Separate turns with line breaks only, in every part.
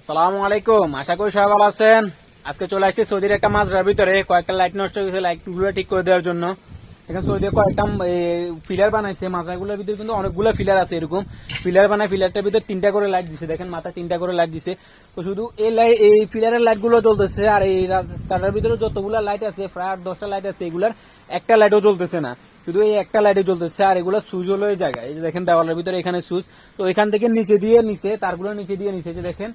আসসালামু আলাইকুম। আশা করি সবাই ভালো আছেন। আজকে চলে আসছি সৌদির একটা মাজরার ভিতরে। কয়েকটা লাইট নষ্ট হয়ে গেছে লাইটগুলো ঠিক করে দেওয়ার জন্য। এখানে সৌদি কয়েকটা ফিলার বানাইছে। মাজরাগুলোর ভিতরে কিন্তু অনেকগুলো ফিলার আছে এরকম। ফিলার বানায় ফিলারটার ভিতরে তিনটা করে লাইট দিছে। দেখেন মাথা তিনটা করে লাইট দিছে। তো শুধু এই লাইট এই ফিলারের লাইটগুলো জ্বলতেছে। আর এই রাস্তাটার ভিতরে যতগুলো লাইট আছে, প্রায় আট, দশটা লাইট আছে এগুলার, একটা লাইটও জ্বলতেছে না। শুধু এই একটা লাইটে জ্বলতেছে, আর এগুলো সুইচ হলো এই জায়গায়। এই যে দেখেন দেওয়ালের ভিতরে এখানে সুইচ তো এখান থেকে নিচে দিয়ে নিচে তারগুলো নিচে দিয়ে নিচে, যে দেখেন,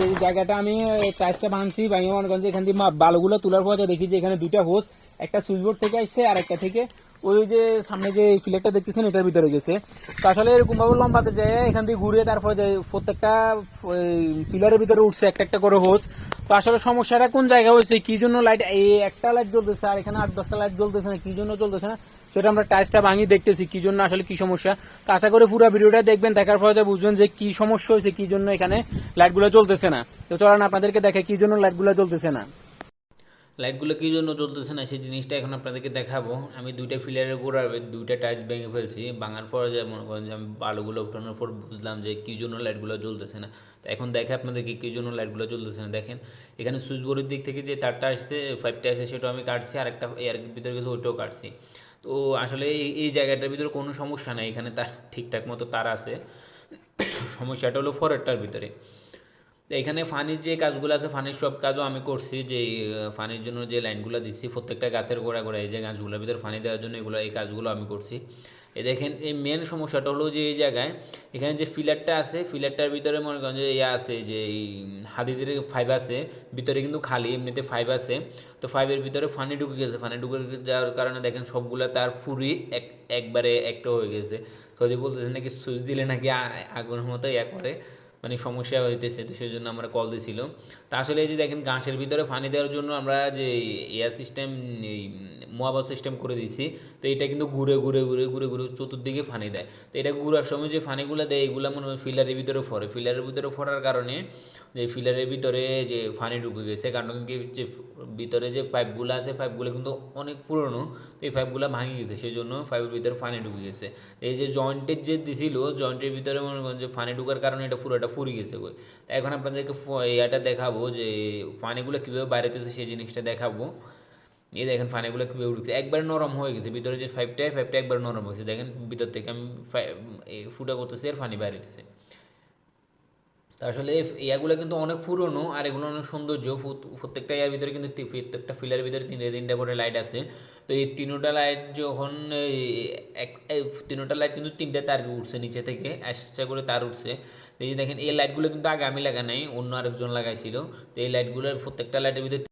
এই জায়গাটা আমি চার্জটা ভাঙছি, ভাঙে মনে করেন যে এখান থেকে বালুগুলো তোলার পর দেখি যে এখানে দুইটা হোস একটা সুইচ বোর্ড থেকে আসছে, আর একটা থেকে ওই যে সামনে যে ফিলেটটা দেখতেছেন, এটার ভিতরে গেছে। তো আসলে এরকম ভাবে লম্বাতে যায়, এখান থেকে ঘুরে তারপরে যে প্রত্যেকটা ফিলারের ভিতরে উঠছে একটা একটা করে হোস তো আসলে সমস্যাটা কোন জায়গায় হয়েছে? কি জন্য লাইট এই একটা লাইট জ্বলতেছে আর এখানে আট দশটা লাইট জ্বলতেছে না? কি জন্য চলতেছে না? সেটা আমরা টাইসটা ভাঙি দেখতেছি কি জন্য আসলে কি সমস্যা। তো আশা করে পুরো ভিডিওটা দেখবেন, দেখার পরে বুঝবেন যে কি সমস্যা হয়েছে, কি জন্য এখানে লাইটগুলো জ্বলতেছে না। তো চলেন আপনাদেরকে দেখে কি জন্য লাইটগুলো জ্বলতেছে না।
লাইটগুলো কী জন্য চলতেছে না, সেই জিনিসটা এখন আপনাদেরকে দেখাবো। আমি দুইটা ফিলারের গোড়ার দুইটা টাইচ ভেঙে ফেলছি, ভাঙার পর যে মনে করেন যে আমি বালুগুলো উঠানোর পর বুঝলাম যে কী জন্য লাইটগুলো জ্বলতেছে না। তো এখন দেখে আপনাদেরকে কী জন্য লাইটগুলো জ্বলতেছে না। দেখেন, এখানে সুইচ বোর্ডের দিক থেকে যে তারটা আসছে ফাইভটা আসছে, সেটাও আমি কাটছি আর একটা এর ভিতরে গেছে ওইটাও কাটছি। তো আসলে এই এই জায়গাটার ভিতরে কোনো সমস্যা নাই, এখানে তার ঠিকঠাক মতো তার আছে। সমস্যাটা হলো ফরেরটার ভিতরে। তো এখানে ফানির যে কাজগুলো আছে ফানির সব কাজও আমি করছি যে ফানির জন্য যে লাইনগুলো দিচ্ছি প্রত্যেকটা গাছের গোড়া গোড়া, এই যে গাছগুলোর ভিতরে ফানি দেওয়ার জন্য এগুলো, এই কাজগুলো আমি করছি। এই দেখেন, এই মেন সমস্যাটা হলো যে এই জায়গায়, এখানে যে ফিলারটা আছে ফিলারটার ভিতরে মনে করেন যে ইয়ে আছে, যে এই হাদিদের ফাইভ আছে, ভিতরে কিন্তু খালি, এমনিতে ফাইভ আছে। তো ফাইভের ভিতরে ফানি ঢুকে গেছে ফানি ঢুকে যাওয়ার কারণে দেখেন সবগুলো তার ফুরি এক, একবারে একটা হয়ে গেছে। সৌদি বলতেছে নাকি সুইচ দিলে নাকি আগুনের মতো ইয়া করে। মানে সমস্যা হইতেছে, তো সেই জন্য আমরা কল দিয়েছিল তা আসলে এই যে দেখেন, গাছের ভিতরে পানি দেওয়ার জন্য আমরা যে এয়ার সিস্টেম এই মোয়াবাদ সিস্টেম করে দিয়েছি, তো এটা কিন্তু ঘুরে ঘুরে ঘুরে ঘুরে ঘুরে চতুর্দিকে ফানি দেয়। তো এটা ঘুরার সময় যে ফানিগুলো দেয়, এগুলো মনে হয় ফিলারের ভিতরে ফরে ফিলারের ভিতরে ফরার কারণে যে ফিলারের ভিতরে যে ফানি ঢুকে গেছে, কারণ কি যে ভিতরে যে পাইপগুলো আছে, পাইপগুলো কিন্তু অনেক পুরনো, তো এই পাইপগুলো ভাঙে গেছে সেই জন্য পাইপের ভিতরে ফানি ঢুকে গেছে। এই যে জয়েন্টের যে দিছিল জয়েন্টের ভিতরে মনে করেন যে ফানি ঢুকার কারণে এটা পুরোটা ফুরি গেছে তাই এখন আপনাদেরকে এটা দেখাবো যে পানিগুলো কীভাবে বাইরে হতেছে সেই জিনিসটা দেখাবো। এই দেখেন ফানিগুলো কীভাবে উঠছে একবার নরম হয়ে গেছে, ভিতরে যে ফাইভটা ফাইভটা একবার নরম হয়েছে। দেখেন ভিতর থেকে আমি ফুটা করতেছি আর ফানি বাইরে হতেছে তা আসলে ইয়াগুলো কিন্তু অনেক পুরনো আর এগুলো অনেক সৌন্দর্য। প্রত্যেকটা ইয়ার ভিতরে কিন্তু প্রত্যেকটা ফিলার ভিতরে তিনটে তিনটা করে লাইট আছে। তো এই তিনটা লাইট যখন এক তিনটা লাইট কিন্তু তিনটে তার উঠছে নিচে থেকে আস্তে করে তার উঠছে। এই যে দেখেন, এই লাইটগুলো কিন্তু আগে আমি লাগাই নাই, অন্য আরেকজন লাগাইছিল। তো এই লাইটগুলোর প্রত্যেকটা লাইটের ভিতরে